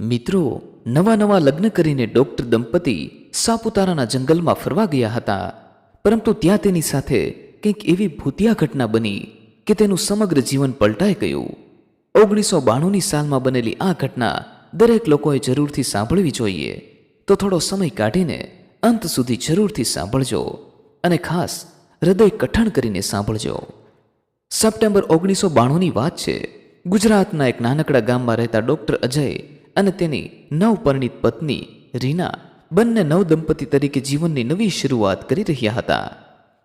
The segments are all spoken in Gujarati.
મિત્રો, નવા નવા લગ્ન કરીને ડોક્ટર દંપતી સાપુતારાના જંગલમાં ફરવા ગયા હતા. પરંતુ ત્યાં તેની સાથે કંઈક એવી ભૂતિયા ઘટના બની કે તેનું સમગ્ર જીવન પલટાઈ ગયું. ઓગણીસો બાણુંની સાલમાં બનેલી આ ઘટના દરેક લોકોએ જરૂરથી સાંભળવી જોઈએ. તો થોડો સમય કાઢીને અંત સુધી જરૂરથી સાંભળજો અને ખાસ હૃદય કઠણ કરીને સાંભળજો. સપ્ટેમ્બર ઓગણીસો બાણુંની વાત છે. ગુજરાતના એક નાનકડા ગામમાં રહેતા ડૉક્ટર અજય અને તેની નવપરિણીત પત્ની રીના બંને નવદંપતિ તરીકે જીવનની નવી શરૂઆત કરી રહ્યા હતા.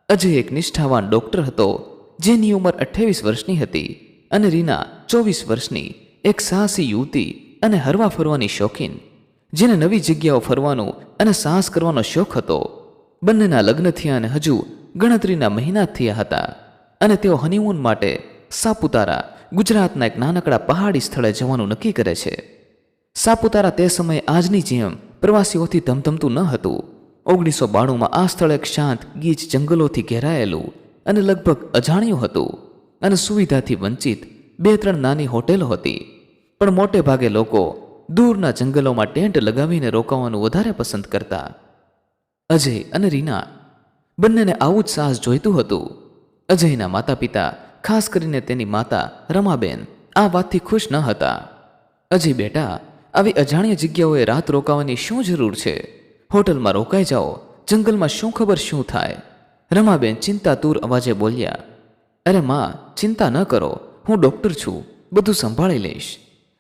અજય એક નિષ્ઠાવાન ડોક્ટર હતો, જેની ઉંમર અઠ્યાવીસ વર્ષની હતી અને રીના ચોવીસ વર્ષની એક સાહસી યુવતી અને હરવા ફરવાની શોખીન, જેને નવી જગ્યાઓ ફરવાનો અને સાહસ કરવાનો શોખ હતો. બંનેના લગ્ન થયા અને હજુ ગણતરીના મહિના થયા હતા અને તેઓ હનીમૂન માટે સાપુતારા, ગુજરાતના એક નાનકડા પહાડી સ્થળે જવાનું નક્કી કરે છે. સાપુતારા તે સમયે આજની જેમ પ્રવાસીઓથી ધમધમતું ન હતું. ઓગણીસો બાણુંમાં આ સ્થળ એક શાંત, ગીચ જંગલોથી ઘેરાયેલું અને લગભગ અજાણ્યું હતું અને સુવિધાથી વંચિત બે ત્રણ નાની હોટેલો હતી. પણ મોટે ભાગે લોકો દૂરના જંગલોમાં ટેન્ટ લગાવીને રોકાવાનું વધારે પસંદ કરતા. અજય અને રીના બંનેને આવું જ સાહસ જોઈતું હતું. અજયના માતા પિતા ખાસ કરીને તેની માતા રમાબેન, આ વાતથી ખુશ ન હતા. અજય બેટા આવી અજાણ્ય જગ્યાઓએ રાત રોકાવાની શું જરૂર છે? હોટલમાં રોકાઈ જાઓ. જંગલમાં શું ખબર શું થાય? રમાબેન ચિંતાતુર અવાજે બોલ્યા, અરે માં, ચિંતા ન કરો. હું ડૉક્ટર છું. બધું સંભાળી લઈશ.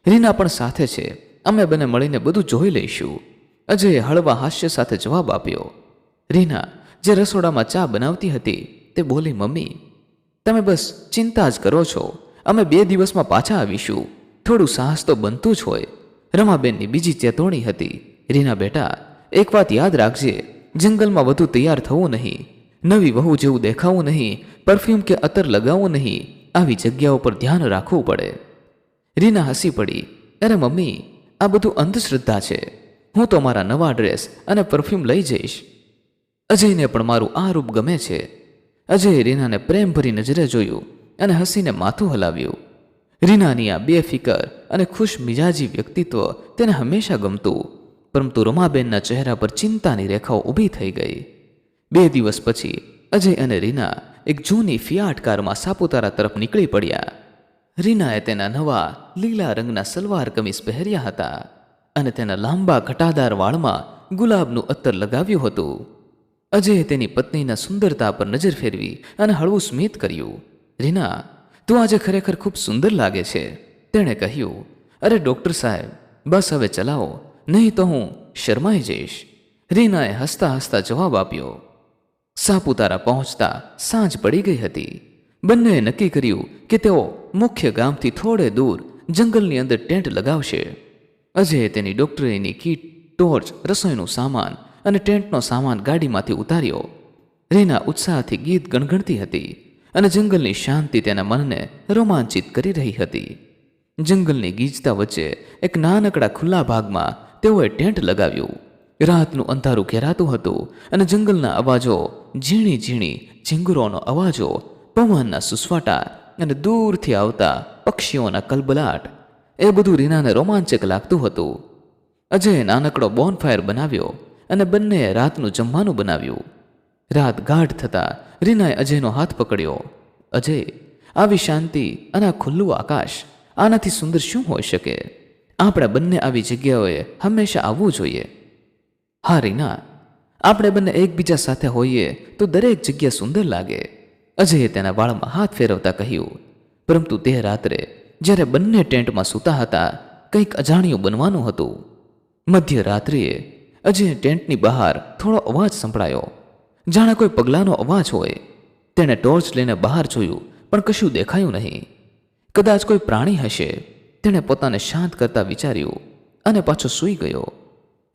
રીના પણ સાથે છે. અમે બંને મળીને બધું જોઈ લઈશું. અજયે હળવા હાસ્ય સાથે જવાબ આપ્યો. રીના, જે રસોડામાં ચા બનાવતી હતી, તે બોલી, મમ્મી, તમે બસ ચિંતા જ કરો છો. અમે બે દિવસમાં પાછા આવીશું. થોડું સાહસ તો બનતું જ હોય. રમાબેનની બીજી ચેતવણી હતી. રીના બેટા, એક વાત યાદ રાખજે, જંગલમાં વધુ તૈયાર થવું નહીં. નવી વહુ જેવું દેખાવું નહીં, પરફ્યુમ કે અતર લગાવવું નહીં, આવી જગ્યાઓ પર ધ્યાન રાખવું પડે. રીના હસી પડી, અરે મમ્મી, આ બધું અંધશ્રદ્ધા છે. હું તો મારા નવા ડ્રેસ અને પરફ્યુમ લઈ જઈશ. અજયને પણ મારું આ રૂપ ગમે છે. અજયે રીનાને પ્રેમભરી નજરે જોયું અને હસીને માથું હલાવ્યું. રીનાની આ બેફિકર અને ખુશ મિજાજી વ્યક્તિત્વ તેને હંમેશા ગમતું, પરંતુ રમાબેનના ચહેરા પર ચિંતાની રેખાઓ ઊભી થઈ ગઈ. બે દિવસ પછી, અજય અને રીના એક જૂની ફિયાટ કારમાં સાપુતારા તરફ નીકળી પડ્યા. રીનાએ તેના નવા, લીલા રંગના સલવાર કમીઝ પહેર્યા હતા અને તેના લાંબા ઘટાદાર વાળમાં ગુલાબનું અત્તર લગાવ્યું હતું. અજયે તેની પત્નીના સુંદરતા પર નજર ફેરવી અને હળવું સ્મિત કર્યું. રીના તું આજે ખરેખર ખૂબ સુંદર લાગે છે, તેણે કહ્યું. અરે ડૉક્ટર સાહેબ, બસ હવે ચલાવો, નહીં તો હું શરમાઈ જઈશ. રીનાએ હસતા હસતા જવાબ આપ્યો. સાપુતારા પહોંચતા સાંજ પડી ગઈ હતી. બંનેએ નક્કી કર્યું કે તેઓ મુખ્ય ગામથી થોડે દૂર જંગલની અંદર ટેન્ટ લગાવશે. અજયે તેની ડોક્ટરીની કીટ, ટોર્ચ, રસોઈનું સામાન અને ટેન્ટનો સામાન ગાડીમાંથી ઉતાર્યો. રીના ઉત્સાહથી ગીત ગણગણતી હતી. અને જંગલની શાંતિ તેના મનને રોમાંચિત કરી રહી હતી. જંગલની ગીજતા વચ્ચે એક નાનકડા ખુલ્લા ભાગમાં તેઓએ ટેન્ટ લગાવ્યું. રાતનું અંધારું ઘેરાતું હતું અને જંગલના અવાજો, ઝીણી ઝીણી ઝીંગુરોનો અવાજો, પવનના સુસવાટા અને દૂરથી આવતા પક્ષીઓના કલબલાટ, એ બધું રીનાને રોમાંચક લાગતું હતું. અજયે નાનકડો બોનફાયર બનાવ્યો અને બંનેએ રાતનું જમવાનું બનાવ્યું. રાત ગાઢ થતાં રીનાએ અજયનો હાથ પકડ્યો. અજય, આવી શાંતિ અને આ ખુલ્લું આકાશ આનાથી સુંદર શું હોઈ શકે? આપણે બંને આવી જગ્યાઓએ હંમેશા આવવું જોઈએ. હા, રીના. આપણે બંને એકબીજા સાથે હોઈએ તો દરેક જગ્યા સુંદર લાગે. અજયે તેના વાળમાં હાથ ફેરવતા કહ્યું. પરંતુ તે રાત્રે જ્યારે બંને ટેન્ટમાં સૂતા હતા, કંઈક અજાણ્યું બનવાનું હતું. મધ્યરાત્રિએ અજયે ટેન્ટની બહાર થોડો અવાજ સંભળાયો. જાણે કોઈ પગલાંનો અવાજ હોય. તેણે ટોર્ચ લઈને બહાર જોયું, પણ કશું દેખાયું નહીં. કદાચ કોઈ પ્રાણી હશે. તેણે પોતાને શાંત કરતા વિચાર્યું અને પાછો સૂઈ ગયો.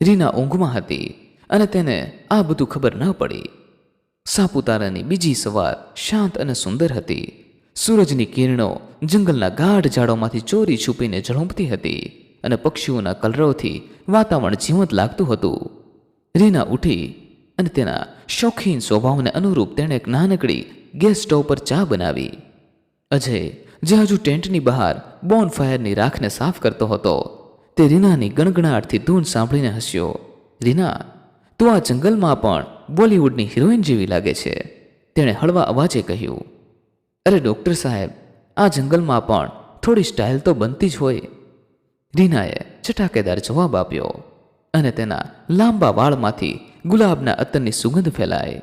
રીના ઊંઘમાં હતી અને તેને આ બધું ખબર ન પડી. સાપુતારાની બીજી સવાર શાંત અને સુંદર હતી. સૂરજની કિરણો જંગલના ગાઢ ઝાડોમાંથી ચોરી છુપીને ઝળુંપતી હતી અને પક્ષીઓના કલરવથી વાતાવરણ જીવંત લાગતું હતું. રીના ઉઠી અને તેના શોખીન સ્વભાવને અનુરૂપ તેણે એક નાનકડી ગેસ સ્ટોવ પર ચા બનાવી. અજય, જે હજુ ટેન્ટની બહાર બોન ફાયરની રાખને સાફ કરતો હતો, તે રીનાની ગણગણાટથી ધૂન સાંભળીને હસ્યો. રીના, તું આ જંગલમાં પણ બોલિવૂડની હિરોઈન જેવી લાગે છે, તેણે હળવા અવાજે કહ્યું. અરે ડૉક્ટર સાહેબ, આ જંગલમાં પણ થોડી સ્ટાઇલ તો બનતી જ હોય. રીનાએ ચટાકેદાર જવાબ આપ્યો અને તેના લાંબા વાળમાંથી ગુલાબના અત્તરની સુગંધ ફેલાય.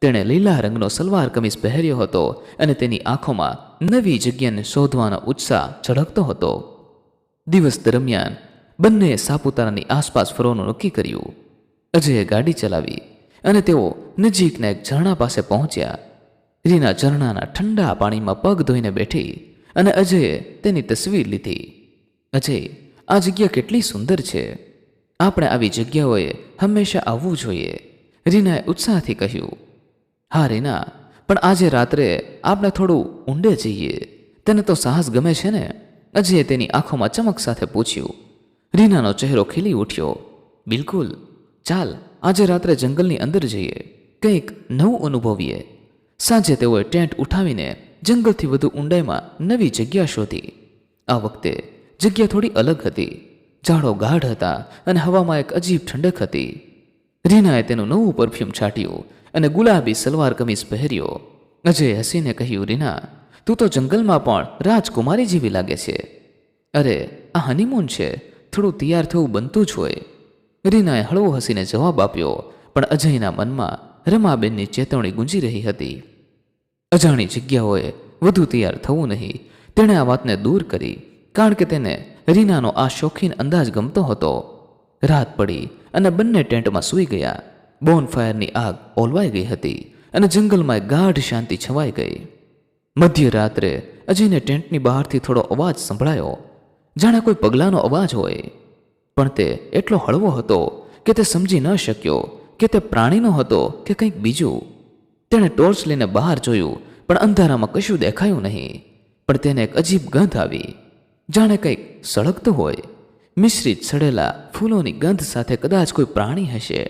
તેણે લીલા રંગનો સલવાર કમીઝ પહેર્યો હતો અને તેની આંખોમાં નવી જગ્યાને શોધવાનો ઉત્સાહ ઝળકતો હતો. દિવસ દરમિયાન બંનેએ સાપુતારાની આસપાસ ફરવાનું નક્કી કર્યું. અજયે ગાડી ચલાવી અને તેઓ નજીકના એક ઝરણા પાસે પહોંચ્યા. રીના ઝરણાના ઠંડા પાણીમાં પગ ધોઈને બેઠી અને અજયે તેની તસવીર લીધી. અજય, આ જગ્યા કેટલી સુંદર છે. આપણે આવી જગ્યાઓએ હંમેશા આવવું જોઈએ, રીનાએ ઉત્સાહથી કહ્યું. હા, રીના, પણ આજે રાત્રે આપણે થોડું ઊંડે જઈએ. તેને તો સાહસ ગમે છે ને? અજયે તેની આંખોમાં ચમક સાથે પૂછ્યું. રીનાનો ચહેરો ખીલી ઉઠ્યો. બિલકુલ. ચાલ, આજે રાત્રે જંગલની અંદર જઈએ. કંઈક નવું અનુભવીએ. સાંજે તેઓએ ટેન્ટ ઉઠાવીને જંગલથી વધુ ઊંડાઈમાં નવી જગ્યા શોધી. આ વખતે જગ્યા થોડી અલગ હતી. ઝાડો ગાઢ હતા અને હવામાં એક અજીબ ઠંડક હતી. રીનાએ તેનું નવું પરફ્યુમ છાંટ્યું અને ગુલાબી સલવાર કમીઝ પહેર્યો. અજય હસીને કહ્યું, રીના, તું તો જંગલમાં પણ રાજકુમારી જેવી લાગે છે. અરે, આ હનીમૂન છે. થોડું તૈયાર થવું બનતું જ હોય. રીનાએ હળવો હસીને જવાબ આપ્યો, પણ અજયના મનમાં રમાબેનની ચેતવણી ગુંજી રહી હતી. અજાણી જગ્યાઓએ વધુ તૈયાર થવું નહીં. તેણે આ વાતને દૂર કરી, કારણ કે તેને રીનાનો આ શોખીન અંદાજ ગમતો હતો. રાત પડી અને બંને ટેન્ટમાં સૂઈ ગયા. બોનફાયરની આગ ઓલવાઈ ગઈ હતી અને જંગલમાં ગાઢ શાંતિ છવાઈ ગઈ. મધ્યરાત્રે અજયને ટેન્ટની બહારથી થોડો અવાજ સંભળાયો. જાણે કોઈ પગલાંનો અવાજ હોય. પણ તે એટલો હળવો હતો કે તે સમજી ન શક્યો કે તે પ્રાણીનો હતો કે કંઈક બીજું. તેણે ટોર્ચ લઈને બહાર જોયું, પણ અંધારામાં કશું દેખાયું નહીં. પણ તેને એક અજીબ ગંધ આવી. જાણે કંઈક સળગતું હોય. મિશ્રિત સડેલા ફૂલોની ગંધ સાથે કદાચ કોઈ પ્રાણી હશે.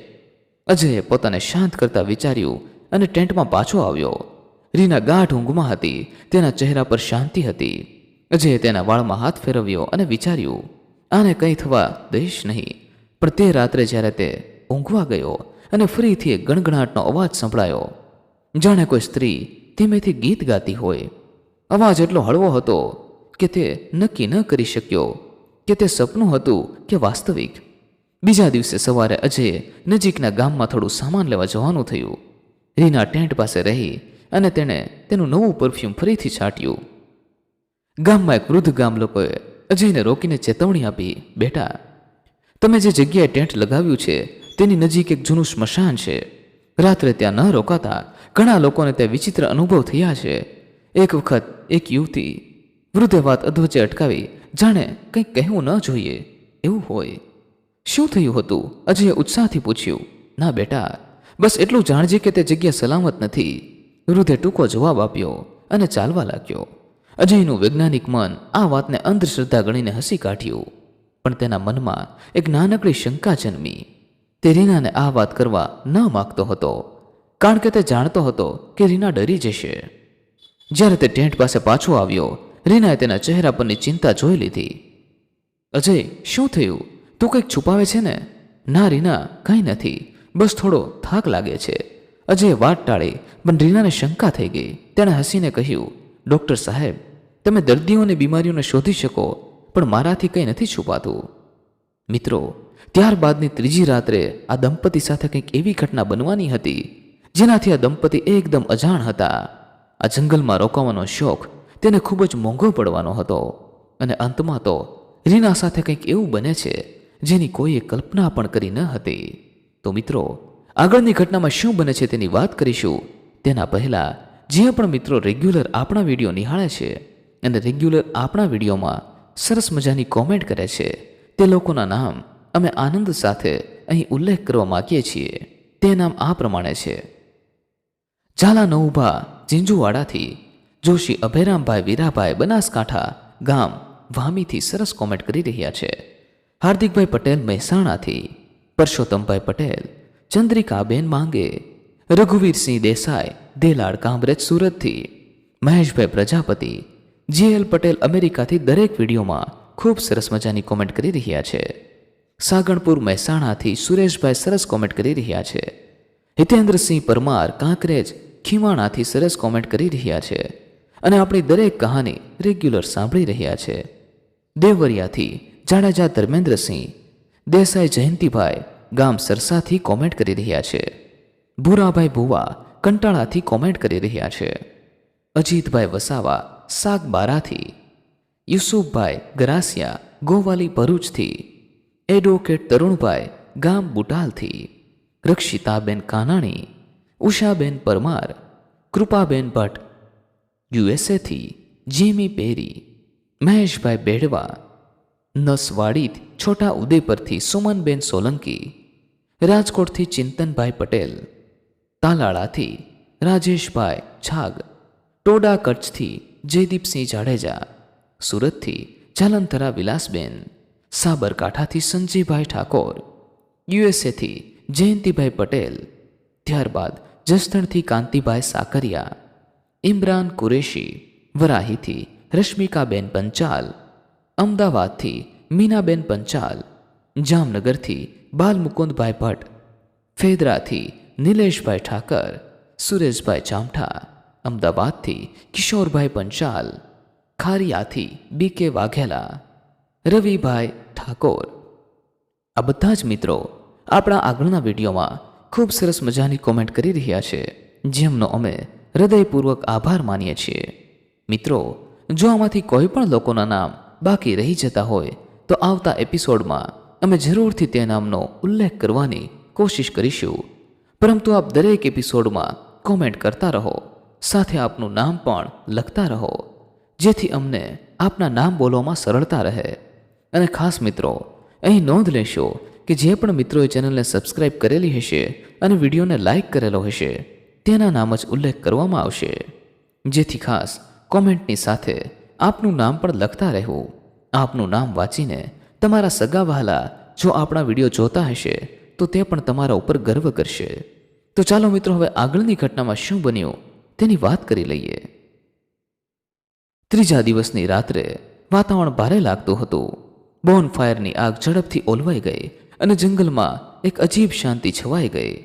અજયે પોતાને શાંત કરતા વિચાર્યું અને ટેન્ટમાં પાછો આવ્યો. રીના ગાઢ ઊંઘમાં હતી, તેના ચહેરા પર શાંતિ હતી. અજયે તેના વાળમાં હાથ ફેરવ્યો અને વિચાર્યું, આને કંઈ થવા દઈશ નહીં. પણ તે રાત્રે જ્યારે તે ઊંઘવા ગયો અને ફરીથી એક ગણગણાટનો અવાજ સંભળાયો, જાણે કોઈ સ્ત્રી ધીમેથી ગીત ગાતી હોય. અવાજ એટલો હળવો હતો કે તે નક્કી ન કરી શક્યો, કે તે સપનું હતું કે વાસ્તવિક. બીજા દિવસે સવારે અજયે નજીકના ગામમાં થોડું સામાન લેવા જવાનું થયું. રીના ટેન્ટ પાસે રહી અને તેણે તેનું નવું પરફ્યુમ ફરીથી છાંટ્યું. ગામમાં એક વૃદ્ધ ગામ લોકોએ અજયને રોકીને ચેતવણી આપી, બેટા, તમે જે જગ્યાએ ટેન્ટ લગાવ્યું છે, તેની નજીક એક જૂનું સ્મશાન છે. રાત્રે ત્યાં ન રોકાતા ઘણા લોકોને તે વિચિત્ર અનુભવ થયા છે. એક વખત એક યુવતી વૃદ્ધે વાત અધવચ્ચે અટકાવી, જાણે કંઈક કહેવું ન જોઈએ. એવું હોય. શું થયું હતું? અજયે ઉત્સાહથી પૂછ્યું. ના બેટા, બસ એટલું જાણજે કે તે જગ્યા સલામત નથી. વૃદ્ધે ટૂંકો જવાબ આપ્યો અને ચાલવા લાગ્યો. અજયનું વૈજ્ઞાનિક મન આ વાતને અંધશ્રદ્ધા ગણીને હસી કાઢ્યું. પણ તેના મનમાં એક નાનકડી શંકા જન્મી. તે રીનાને આ વાત કરવા ન માગતો હતો, કારણ કે તે જાણતો હતો કે રીના ડરી જશે. જ્યારે તે ટેન્ટ પાસે પાછો આવ્યો રીનાએ તેના ચહેરા પરની ચિંતા જોઈ લીધી. અજય, શું થયું? તું કંઈક છુપાવે છે ને? ના રીના, કંઈ નથી. બસ થોડો થાક લાગે છે. અજયે વાત ટાળી, પણ રીનાને શંકા થઈ ગઈ. તેણે હસીને કહ્યું, ડૉક્ટર સાહેબ, તમે દર્દીઓને બીમારીઓને શોધી શકો, પણ મારાથી કંઈ નથી છુપાતું. મિત્રો, ત્યારબાદની ત્રીજી રાત્રે આ દંપતી સાથે કંઈક એવી ઘટના બનવાની હતી, જેનાથી આ દંપતી એકદમ અજાણ હતા. આ જંગલમાં રોકાવાનો શોખ તેને ખૂબ જ મોંઘો પડવાનો હતો. અને અંતમાં તો રીના સાથે કંઈક એવું બને છે, જેની કોઈએ કલ્પના પણ કરી ન હતી. તો મિત્રો, આગળની ઘટનામાં શું બને છે તેની વાત કરીશું. તેના પહેલાં, જે પણ મિત્રો રેગ્યુલર આપણા વીડિયો નિહાળે છે અને રેગ્યુલર આપણા વિડીયોમાં સરસ મજાની કોમેન્ટ કરે છે, તે લોકોના નામ અમે આનંદ સાથે અહીં ઉલ્લેખ કરવા માગીએ છીએ. તે નામ આ પ્રમાણે છે. ઝાલા નવભા ઝીંઝુવાડાથી જોશી અભયરામભાઈ, વીરાભાઈ, બનાસકાંઠા ગામ વામીથી સરસ કોમેન્ટ કરી રહ્યા છે. હાર્દિકભાઈ પટેલ મહેસાણાથી, પરસોત્તમભાઈ પટેલ, ચંદ્રિકાબેન માંગે, રઘુવીરસિંહ દેસાઈ, દેલાડ કામરેજ સુરતથી, મહેશભાઈ પ્રજાપતિ, જીએલ પટેલ અમેરિકાથી દરેક વિડીયોમાં ખૂબ સરસ મજાની કોમેન્ટ કરી રહ્યા છે. સાગણપુર મહેસાણાથી સુરેશભાઈ સરસ કોમેન્ટ કરી રહ્યા છે. હિતેન્દ્રસિંહ પરમાર કાંકરેજ ખીમાણાથી સરસ કોમેન્ટ કરી રહ્યા છે. અને આપણી દરેક કહાની રેગ્યુલર સાંભળી રહ્યા છે. દેવરિયાથી જાડેજા ધર્મેન્દ્રસિંહ, દેસાઈ જયંતિભાઈ ગામ સરસાથી કોમેન્ટ કરી રહ્યા છે. ભૂરાભાઈ ભુવા કંટાળાથી કોમેન્ટ કરી રહ્યા છે. અજીતભાઈ વસાવા સાગબારાથી, યુસુફભાઈ ગરાસિયા ગોવાલી ભરૂચથી, એડવોકેટ તરુણભાઈ ગામ બુટાલથી, રક્ષિતાબેન કાનાણી, ઉષાબેન પરમાર, કૃપાબેન ભટ્ટ યુએસએથી જેમી પેરી, મહેશભાઈ બેડવા નસવાડી છોટા ઉદેપરથી સુમનબેન સોલંકી, રાજકોટથી ચિંતનભાઈ પટેલ, તાલાળાથી રાજેશભાઈ છાગ, ટોડા કચ્છથી જયદીપસિંહ જાડેજા, સુરતથી જાલંધરા વિલાસબેન, સાબરકાંઠાથી સંજયભાઈ ઠાકોર, યુએસએથી જયંતિભાઈ પટેલ, ત્યારબાદ જસદણથી કાંતિભાઈ સાકરિયા ઇમરાન કુરેશી, વરાહીથી રશ્મિકાબેન પંચાલ, અમદાવાદથી મીનાબેન પંચાલ, જામનગરથી બાલમુકુંદભાઈ ભટ્ટ, ફેદરાથી નિલેશભાઈ ઠાકર, સુરેશભાઈ ચામઠા, અમદાવાદથી કિશોરભાઈ પંચાલ, ખારિયાથી બી કે વાઘેલા, રવિભાઈ ઠાકોર. આ બધા જ મિત્રો આપણા આગળના વિડીયોમાં ખૂબ સરસ મજાની કોમેન્ટ કરી રહ્યા છે, જેમનો અમે હૃદયપૂર્વક આભાર માનીએ છીએ. મિત્રો, જો આમાંથી કોઈ પણ લોકોના નામ બાકી રહી જતા હોય, તો આવતા એપિસોડમાં અમે જરૂરથી તે નામનો ઉલ્લેખ કરવાની કોશિશ કરીશું. પરંતુ આપ દરેક એપિસોડમાં કોમેન્ટ કરતા રહો, સાથે આપનું નામ પણ લખતા રહો, જેથી અમને આપના નામ બોલવામાં સરળતા રહે. અને ખાસ મિત્રો, અહીં નોંધ લેશો કે જે પણ મિત્રોએ ચેનલને સબસ્ક્રાઇબ કરેલી હશે અને વિડીયોને લાઇક કરેલો હશે તેના નામ જ ઉલ્લેખ કરવામાં આવશે. જેથી ખાસ કોમેન્ટની સાથે આપનું નામ પણ લખતા રહેવું આપનું નામ વાંચીને તમારા સગા વહાલા જો આપણા વીડિયો જોતા હશે, તો તે પણ તમારા ઉપર ગર્વ કરશે. તો ચાલો મિત્રો, હવે આગળની ઘટનામાં શું બન્યું તેની વાત કરી લઈએ. ત્રીજા દિવસની રાત્રે વાતાવરણ ભારે લાગતું હતું. બોનફાયરની આગ ઝડપથી ઓલવાઈ ગઈ અને જંગલમાં એક અજીબ શાંતિ છવાઈ ગઈ.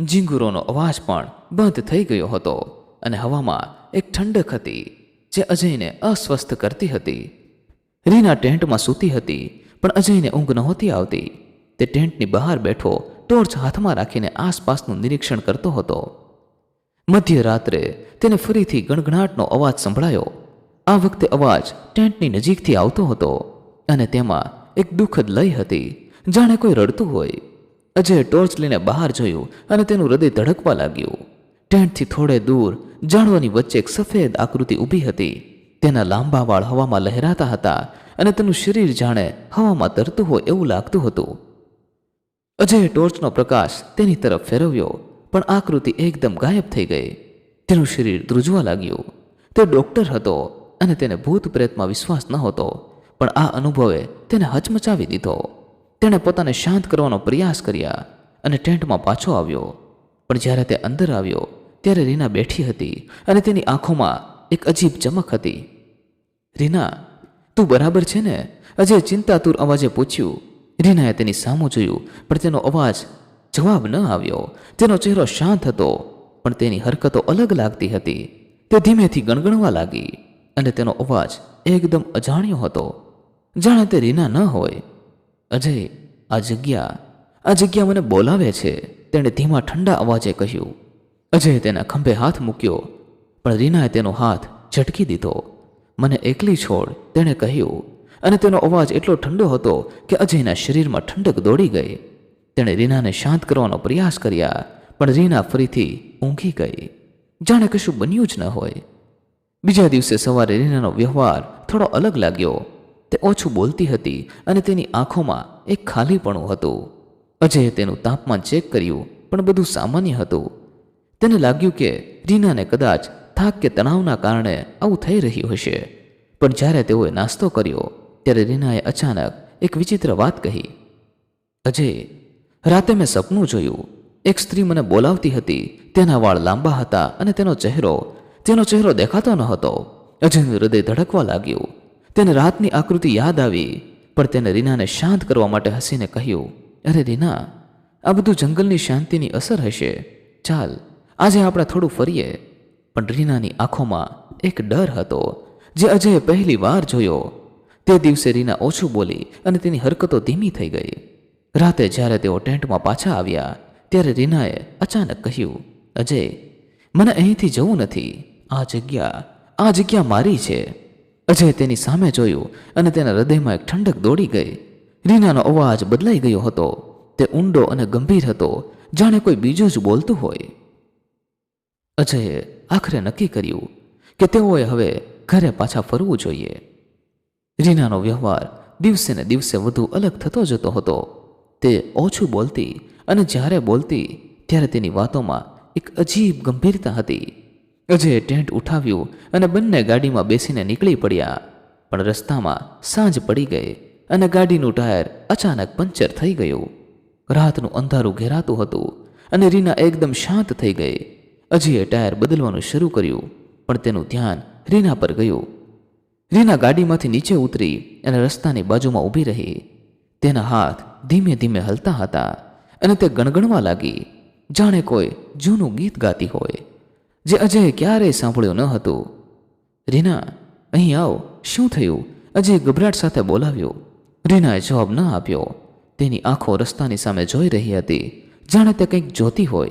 ઝીંગુરોનો અવાજ પણ બંધ થઈ ગયો હતો અને હવામાં એક ઠંડક હતી જે અજયને અસ્વસ્થ કરતી હતી. રીના ટેન્ટમાં સૂતી હતી, પણ અજયને ઊંઘ નહોતી આવતી. તે ટેન્ટની બહાર બેઠો ટોર્ચ હાથમાં રાખીને આસપાસનું નિરીક્ષણ કરતો હતો. મધ્યરાત્રે તેને ફરીથી ગણગણાટનો અવાજ સંભળાયો. આ વખતે અવાજ ટેન્ટની નજીકથી આવતો હતો અને તેમાં એક દુઃખદ લય હતી. જાણે કોઈ રડતું હોય. અજયે ટોર્ચ લઈને બહાર જોયું અને તેનું હૃદય ધડકવા લાગ્યું. ટેન્ટથી થોડે દૂર જાણવાની વચ્ચે એક સફેદ આકૃતિ ઊભી હતી. તેના લાંબા વાળ હવામાં લહેરાતા હતા અને તેનું શરીર જાણે હવામાં તરતું હોય એવું લાગતું હતું. અજયે ટોર્ચનો પ્રકાશ તેની તરફ ફેરવ્યો, પણ આકૃતિ એકદમ ગાયબ થઈ ગઈ. તેનું શરીર ધ્રુજવા લાગ્યું. તે ડોક્ટર હતો અને તેને ભૂત પ્રેતમાં વિશ્વાસ નહોતો, પણ આ અનુભવે તેને હચમચાવી દીધો. તેણે પોતાને શાંત કરવાનો પ્રયાસ કર્યા અને ટેન્ટમાં પાછો આવ્યો. પણ જ્યારે તે અંદર આવ્યો ત્યારે રીના બેઠી હતી અને તેની આંખોમાં એક અજીબ ચમક હતી. રીના, તું બરાબર છે ને? અજય ચિંતાતુર અવાજે પૂછ્યું. રીનાએ તેની સામું જોયું, પણ તેનો અવાજ જવાબ ન આવ્યો. તેનો ચહેરો શાંત હતો, પણ તેની હરકતો અલગ લાગતી હતી. તે ધીમેથી ગણગણવા લાગી અને તેનો અવાજ એકદમ અજાણ્યો હતો. જાણે તે રીના ન હોય. અજય, આ જગ્યા આ જગ્યા મને બોલાવે છે, તેણે ધીમા ઠંડા અવાજે કહ્યું. અજયે તેના ખંભે હાથ મૂક્યો, પણ રીનાએ તેનો હાથ ઝટકી દીધો. મને એકલી છોડ, તેણે કહ્યું, અને તેનો અવાજ એટલો ઠંડો હતો કે અજયના શરીરમાં ઠંડક દોડી ગઈ. તેણે રીનાને શાંત કરવાનો પ્રયાસ કર્યા, પણ રીના ફરીથી ઊંઘી ગઈ. જાણે કશું બન્યું જ ન હોય. બીજા દિવસે સવારે રીનાનો વ્યવહાર થોડો અલગ લાગ્યો. તે ઓછું બોલતી હતી અને તેની આંખોમાં એક ખાલીપણું હતું. અજયે તેનું તાપમાન ચેક કર્યું, પણ બધું સામાન્ય હતું. તેને લાગ્યું કે રીનાને કદાચ થાક કે તણાવના કારણે આવું થઈ રહ્યું હશે. પણ જ્યારે તેઓએ નાસ્તો કર્યો, ત્યારે રીનાએ અચાનક એક વિચિત્ર વાત કહી. અજય, રાતે મેં સપનું જોયું. એક સ્ત્રી મને બોલાવતી હતી. તેના વાળ લાંબા હતા અને તેનો ચહેરો તેનો ચહેરો દેખાતો ન હતો. અજયનું હૃદય ધડકવા લાગ્યું. તેને રાતની આકૃતિ યાદ આવી, પણ તેને રીનાને શાંત કરવા માટે હસીને કહ્યું, અરે રીના, આ બધું જંગલની શાંતિની અસર હશે. ચાલ આજે આપણે થોડું ફરીએ, પણ રીનાની આંખોમાં એક ડર હતો, જે અજયે પહેલી વાર જોયો. તે દિવસે રીના ઓછું બોલી અને તેની હરકતો ધીમી થઈ ગઈ. રાતે જ્યારે તેઓ ટેન્ટમાં પાછા આવ્યા, ત્યારે રીનાએ અચાનક કહ્યું, અજય, મને અહીંથી જવું નથી. આ જગ્યા આ જગ્યા મારી છે. અજય તેની સામે જોયું અને તેના હૃદયમાં એક ઠંડક દોડી ગઈ. રીનાનો અવાજ બદલાઈ ગયો હતો. તે ઊંડો અને ગંભીર હતો, જાણે કોઈ બીજું જ બોલતું હોય. અજયે આખરે નક્કી કર્યું કે તેઓએ હવે ઘરે પાછા ફરવું જોઈએ. રીનાનો વ્યવહાર દિવસે ને દિવસે વધુ અલગ થતો જતો હતો. તે ઓછું બોલતી અને જ્યારે બોલતી ત્યારે તેની વાતોમાં એક અજીબ ગંભીરતા હતી. અજયે ટેન્ટ ઉઠાવ્યું અને બંને ગાડીમાં બેસીને નીકળી પડ્યા, પણ રસ્તામાં સાંજ પડી ગઈ અને ગાડીનું ટાયર અચાનક પંચર થઈ ગયું. રાતનું અંધારું ઘેરાતું હતું અને રીના એકદમ શાંત થઈ ગઈ. અજયે ટાયર બદલવાનું શરૂ કર્યું, પણ તેનું ધ્યાન રીના પર ગયું. રીના ગાડીમાંથી નીચે ઉતરી અને રસ્તાની બાજુમાં ઊભી રહી. તેના હાથ ધીમે ધીમે હલતા હતા અને તે ગણગણવા લાગી. જાણે કોઈ જૂનું ગીત ગાતી હોય, જે અજયે ક્યારેય સાંભળ્યું ન હતું. રીના, અહીં આવ, શું થયું? અજયે ગભરાટ સાથે બોલાવ્યો. રીનાએ જવાબ ન આપ્યો. તેની આંખો રસ્તાની સામે જોઈ રહી હતી. જાણે તે કંઈક જોતી હોય.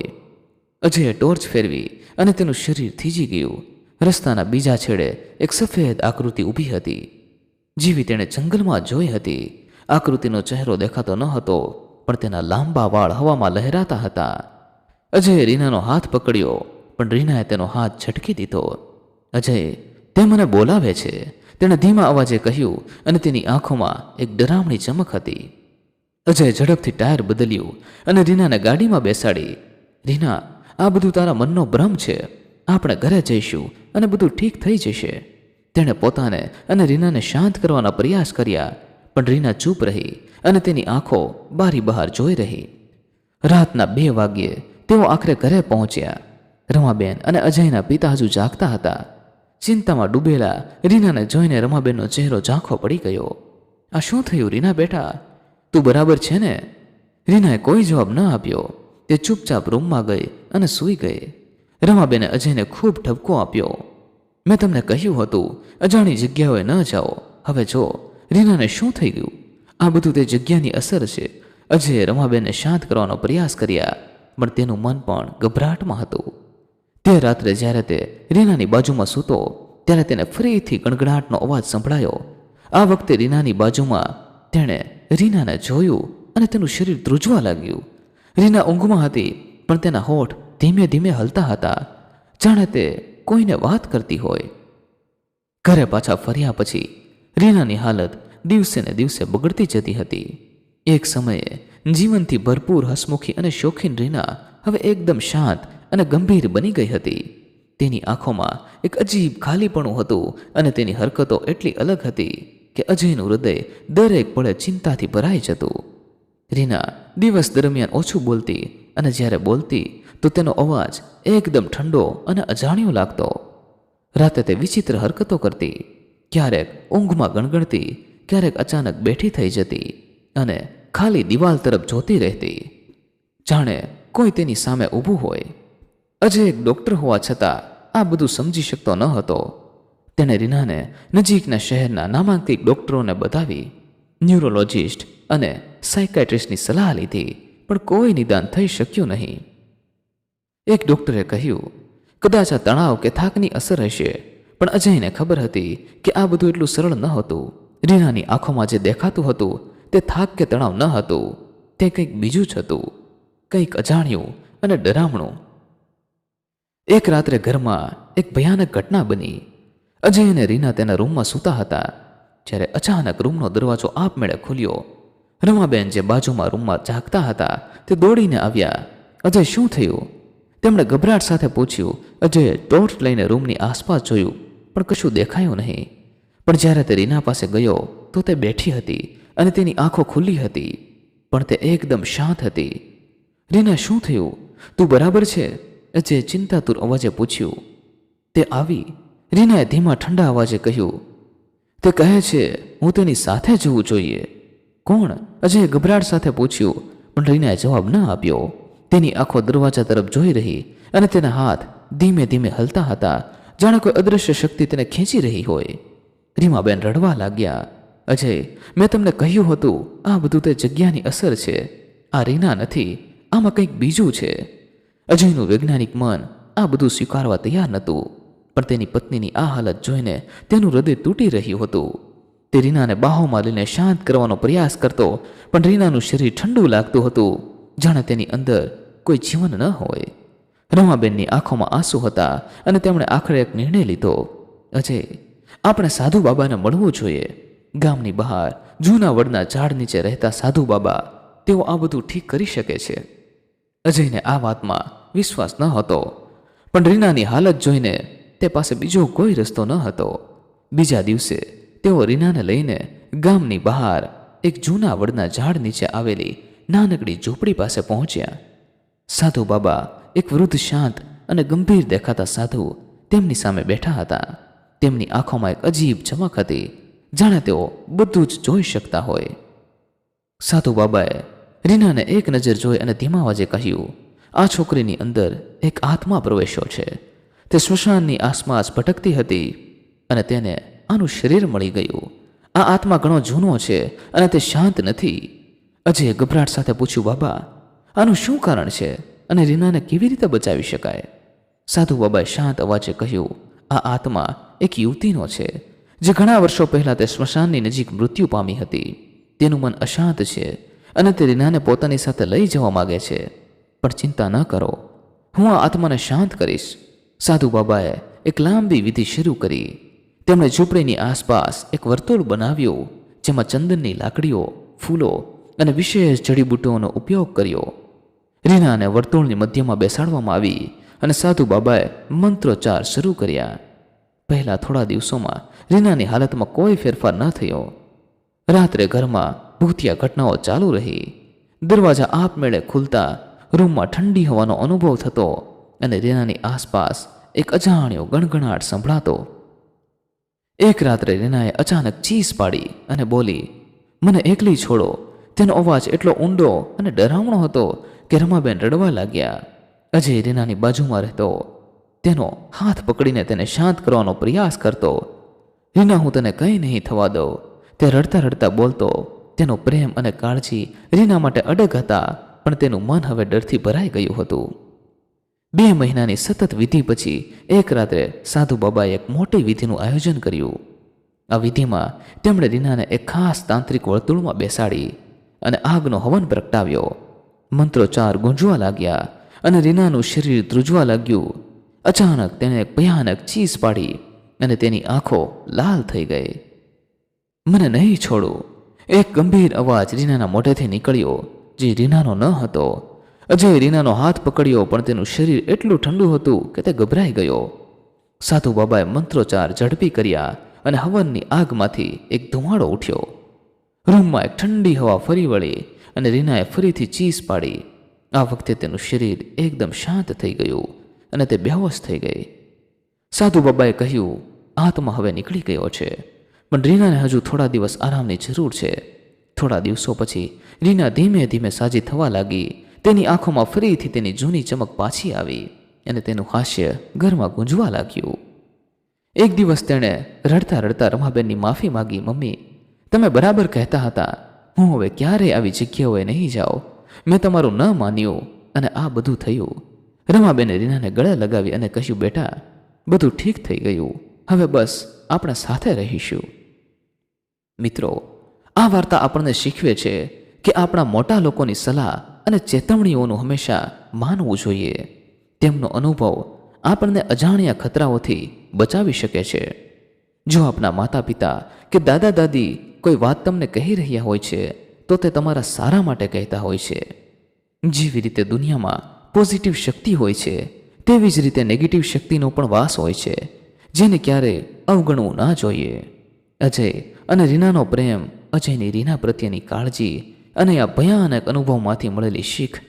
અજયે ટોર્ચ ફેરવી અને તેનું શરીર થીજી ગયું. રસ્તાના બીજા છેડે એક સફેદ આકૃતિ ઊભી હતી. જેવી તેણે જંગલમાં જોઈ હતી. આકૃતિનો ચહેરો દેખાતો ન હતો, પણ તેના લાંબા વાળ હવામાં લહેરાતા હતા. અજયે રીનાનો હાથ પકડ્યો, પણ રીનાએ તેનો હાથ છટકી દીધો. અજય, તે મને બોલાવે છે. તેણે ધીમા અવાજે કહ્યું અને તેની આંખોમાં એક ડરામણી ચમક હતી. અજયે ઝડપથી ટાયર બદલ્યું અને રીનાને ગાડીમાં બેસાડી. રીના આ બધું તારા મનનો ભ્રમ છે. આપણે ઘરે જઈશું અને બધું ઠીક થઈ જશે. તેણે પોતાને અને રીનાને શાંત કરવાના પ્રયાસ કર્યા, પણ રીના ચૂપ રહી અને તેની આંખો બારી બહાર જોઈ રહી. રાતના બે વાગ્યે તેઓ આખરે ઘરે પહોંચ્યા. રમાબેન અને અજયના પિતા હજુ જાગતા હતા. ચિંતામાં ડૂબેલા રીનાને જોઈને રમાબેનનો ચહેરો ઝાંખો પડી ગયો. આ શું થયું રીના બેટા? તું બરાબર છે ને? રીનાએ કોઈ જવાબ ન આપ્યો. તે ચૂપચાપ રૂમમાં ગઈ અને સૂઈ ગઈ રમાબેને અજયને ખૂબ ઠપકો આપ્યો. મેં તમને કહ્યું હતું, અજાણી જગ્યાઓએ ન જાઓ. હવે જો, રીનાને શું થઈ ગયું? આ બધું તે જગ્યાની અસર છે. અજયે રમાબેનને શાંત કરવાનો પ્રયાસ કર્યા, પણ તેનું મન પણ ગભરાટમાં હતું. તે રાત્રે જ્યારે તે રીનાની બાજુમાં સૂતો, ત્યારે તેને ફરીથી ગણગણાટનો અવાજ સંભળાયો. આ વખતે રીનાની બાજુમાં તેણે રીનાને જોયું અને તેનું શરીર ધ્રુજવા લાગ્યું. રીના ઊંઘમાં હતી, પણ તેના હોઠ ધીમે ધીમે હલતા હતા. જાણે તે કોઈને વાત કરતી હોય. ઘરે પાછા ફર્યા પછી રીનાની હાલત દિવસે ને દિવસે બગડતી જતી હતી. એક સમયે જીવનથી ભરપૂર હસમુખી અને શોખીન રીના હવે એકદમ શાંત અને ગંભીર બની ગઈ હતી. તેની આંખોમાં એક અજીબ ખાલીપણું હતું અને તેની હરકતો એટલી અલગ હતી કે અજયનું હૃદય દરેક પળે ચિંતાથી ભરાઈ જતું. રીના દિવસ દરમિયાન ઓછું બોલતી અને જ્યારે બોલતી તો તેનો અવાજ એકદમ ઠંડો અને અજાણ્યો લાગતો. રાતે તે વિચિત્ર હરકતો કરતી, ક્યારેક ઊંઘમાં ગણગણતી, ક્યારેક અચાનક બેઠી થઈ જતી અને ખાલી દિવાલ તરફ જોતી રહેતી. જાણે કોઈ તેની સામે ઊભું હોય. અજય એક ડૉક્ટર હોવા છતાં આ બધું સમજી શકતો ન હતો. તેણે રીનાને નજીકના શહેરના નામાંકિત ડૉક્ટરોને બતાવી, ન્યુરોલોજિસ્ટ અને સાયકાટ્રિસ્ટની સલાહ લીધી, પણ કોઈ નિદાન થઈ શક્યું નહીં. એક ડૉક્ટરે કહ્યું, કદાચ આ તણાવ કે થાકની અસર હશે. પણ અજયને ખબર હતી કે આ બધું એટલું સરળ ન હતું. રીનાની આંખોમાં જે દેખાતું હતું, તે થાક કે તણાવ ન હતું. તે કંઈક બીજું જ હતું. કંઈક અજાણ્યું અને ડરામણું. એક રાત્રે ઘરમાં એક ભયાનક ઘટના બની. અજય અને રીના તેના રૂમમાં સૂતા હતા, જ્યારે અચાનક રૂમનો દરવાજો આપમેળે ખુલ્યો. રમાબેન જે બાજુમાં રૂમમાં જાગતા હતા, તે દોડીને આવ્યા. અજય શું થયું? તેમણે ગભરાટ સાથે પૂછ્યું, અજયે, ટોર્ચ લઈને રૂમની આસપાસ જોયું, પણ કશું દેખાયું નહીં. પણ જ્યારે તે રીના પાસે ગયો, તો તે બેઠી હતી અને તેની આંખો ખુલ્લી હતી, પણ તે એકદમ શાંત હતી. રીના, શું થયું? તું બરાબર છે? અજયે ચિંતાતુર અવાજે પૂછ્યું. તે આવી. રીનાએ ધીમા ઠંડા અવાજે કહ્યું, તે કહે છે, હું તેની સાથે જવું જોઈએ. કોણ? અજયે ગભરાટ સાથે પૂછ્યું, પણ રીનાએ જવાબ ન આપ્યો. તેની આંખો દરવાજા તરફ જોઈ રહી અને તેના હાથ ધીમે ધીમે હલતા હતા. જાણે કોઈ અદૃશ્ય શક્તિ તેને ખેંચી રહી હોય. રીમાબેન રડવા લાગ્યા. અજય, મેં તમને કહ્યું હતું, આ બધું તે જગ્યાની અસર છે. આ રીના નથી, આમાં કંઈક બીજું છે. અજયનું વૈજ્ઞાનિક મન આ બધું સ્વીકારવા તૈયાર નહોતું, પણ તેની પત્નીની આ હાલત જોઈને તેનું હૃદય તૂટી રહ્યું હતું. તે રીનાને બાહોમાં લઈને શાંત કરવાનો પ્રયાસ કરતો, પણ રીનાનું શરીર ઠંડુ લાગતું હતું. જાણે તેની અંદર કોઈ જીવન ન હોય. રમાબેનની આંખોમાં આંસુ હતા અને તેમણે આખરે એક નિર્ણય લીધો. અજય, આપણે સાધુ બાબાને મળવું જોઈએ. ગામની બહાર, જૂના વડના ઝાડ નીચે રહેતા સાધુ બાબા, તેઓ આ બધું ઠીક કરી શકે છે. અજયને આ વાતમાં વિશ્વાસ ન હતો. પણ રીનાની હાલત જોઈને તે પાસે બીજો કોઈ રસ્તો ન હતો. બીજા દિવસે તેઓ રીનાને લઈને ગામની બહાર એક જૂના વડના ઝાડ નીચે આવેલી નાનકડી ઝૂંપડી પાસે પહોંચ્યા. સાધુ બાબા એક વૃદ્ધ શાંત અને ગંભીર દેખાતા સાધુ તેમની સામે બેઠા હતા. તેમની આંખોમાં એક અજીબ ચમક હતી. જાણે તેઓ બધું જ જોઈ શકતા હોય. સાધુ બાબાએ રીનાને એક નજર જોઈ અને ધીમા અવાજે કહ્યું, આ છોકરીની અંદર એક આત્મા પ્રવેશ્યો છે. તે સ્મશાનની આસપાસ ભટકતી હતી અને તેને આનું શરીર મળી ગયું. આ આત્મા ઘણો જૂનો છે અને તે શાંત નથી. અજયે ગભરાટ સાથે પૂછ્યું, બાબા, આનું શું કારણ છે? અને રીનાને કેવી રીતે બચાવી શકાય? સાધુ બાબાએ શાંત અવાજે કહ્યું, આ આત્મા એક યુવતીનો છે, જે ઘણા વર્ષો પહેલાં તે સ્મશાનની નજીક મૃત્યુ પામી હતી. તેનું મન અશાંત છે અને તે રીનાને પોતાની સાથે લઈ જવા માગે છે. પણ ચિંતા ન કરો. હું આ આત્માને શાંત કરીશ. સાધુ બાબાએ એક લાંબી વિધિ શરૂ કરી. તેમણે ઝૂંપડીની આસપાસ એક વર્તુળ બનાવ્યું, જેમાં ચંદનની લાકડીઓ, ફૂલો અને વિશેષ જડીબુટ્ટીઓનો ઉપયોગ કર્યો. રીનાને વર્તુળની મધ્યમાં બેસાડવામાં આવી અને સાધુ બાબાએ મંત્રોચ્ચાર શરૂ કર્યા. પહેલા થોડા દિવસોમાં રીનાની હાલતમાં કોઈ ફેરફાર ન થયો. રાત્રે ઘરમાં ભૂતિયા ઘટનાઓ ચાલુ રહી. દરવાજા આપમેળે ખુલતા રૂમમાં ઠંડી હવાનો અનુભવ થતો અને રીનાની આસપાસ એક અજાણ્યો ગણગણાટ સંભળાતો. એક રાત્રે રીનાએ અચાનક ચીસ પાડી અને બોલી, મને એકલી છોડો. તેનો અવાજ એટલો ઊંડો અને ડરામણો હતો કે રમાબેન રડવા લાગ્યા. અજય રીનાની બાજુમાં રહેતો. તેનો હાથ પકડીને તેને શાંત કરવાનો પ્રયાસ કરતો. રીના, હું તને કંઈ નહીં થવા દઉં. તે રડતા રડતા બોલતો. તેનો પ્રેમ અને કાળજી રીના માટે અડગ હતા, પણ તેનું મન હવે ડરથી ભરાઈ ગયું હતું. બે મહિનાની સતત વિધિ પછી એક રાત્રે સાધુ બાબાએ એક મોટી વિધિનું આયોજન કર્યું. આ વિધિમાં તેમણે રીનાને એક ખાસ તાંત્રિક વર્તુળમાં બેસાડી. અને આગનો હવન પ્રગટાવ્યો. મંત્રોચ્ચાર ગુંજવા લાગ્યા અને રીનાનું શરીર ધ્રુજવા લાગ્યું. અચાનક તેણે એક ભયાનક ચીસ પાડી અને તેની આંખો લાલ થઈ ગઈ. મને નહીં છોડો. એક ગંભીર અવાજ રીનાના મોઢેથી નીકળ્યો, જે રીનાનો ન હતો. અજય રીનાનો હાથ પકડ્યો, પણ તેનું શરીર એટલું ઠંડુ હતું કે તે ગભરાઈ ગયો. સાધુ બાબાએ મંત્રોચ્ચાર ઝડપી કર્યા અને હવનની આગમાંથી એક ધુમાડો ઉઠ્યો. રૂમમાં એક ઠંડી હવા ફરી વળી અને રીનાએ ફરીથી ચીસ પાડી. આ વખતે તેનું શરીર એકદમ શાંત થઈ ગયું અને તે બેહોશ થઈ ગઈ. સાધુ બાબાએ કહ્યું, આત્મા હવે નીકળી ગયો છે. પણ રીનાને હજુ થોડા દિવસ આરામની જરૂર છે. થોડા દિવસો પછી રીના ધીમે ધીમે સાજી થવા લાગી. તેની આંખોમાં ફરીથી તેની જૂની ચમક પાછી આવી અને તેનું હાસ્ય ઘરમાં ગુંજવા લાગ્યું. એક દિવસ તેણે રડતા રડતા રમાબેનની માફી માગી મમ્મી તમે બરાબર કહેતા હતા, હું હવે ક્યારેય આવી જગ્યાઓએ નહીં જાઉં? મેં તમારું ન માન્યું. અને આ બધું થયું. રમાબેને રીનાને ગળે લગાવી અને કહ્યું, બેટા, બધું ઠીક થઈ ગયું. હવે બસ આપણે સાથે રહીશું. મિત્રો, આ વાર્તા આપણને શીખવે છે કે આપણા મોટા લોકોની સલાહ અને ચેતવણીઓનું હંમેશા માનવું જોઈએ. તેમનો અનુભવ આપણને અજાણ્યા ખતરાઓથી બચાવી શકે છે. જો આપના માતા પિતા કે દાદા દાદી કોઈ વાત તમને કહી રહ્યા હોય છે, તો તે તમારા સારા માટે કહેતા હોય છે. જેવી રીતે દુનિયામાં પોઝિટિવ શક્તિ હોય છે, તેવી જ રીતે નેગેટિવ શક્તિનો પણ વાસ હોય છે, જેને ક્યારે અવગણવું ના જોઈએ. અજય અને રીનાનો પ્રેમ અજયની રીના પ્રત્યેની કાળજી અને આ ભયાનક અનુભવમાંથી મળેલી શીખ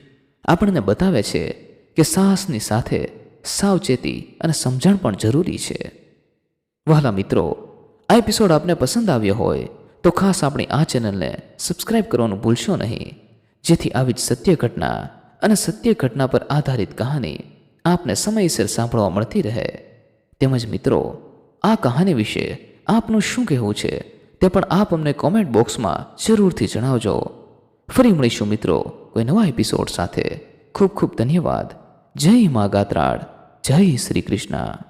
આપણને બતાવે છે કે સાહસની સાથે સાવચેતી અને સમજણ પણ જરૂરી છે. વહાલા મિત્રો, આ એપિસોડ આપને પસંદ આવ્યો હોય તો ખાસ આપણી આ ચેનલને સબસ્ક્રાઇબ કરવાનું ભૂલશો નહીં. જેથી આવી જ સત્ય ઘટના અને સત્ય ઘટના પર આધારિત કહાની આપને સમયસર સાંભળવા મળતી રહે. તેમજ મિત્રો, આ કહાની વિશે આપનું શું કહેવું છે તે પણ આપ અમને કોમેન્ટ બોક્સમાં જરૂરથી જણાવજો. ફરી મળીશું મિત્રો કોઈ નવા એપિસોડ સાથે. ખૂબ ખૂબ ધન્યવાદ. જય મા ગાત્રાળ. જય શ્રી કૃષ્ણ.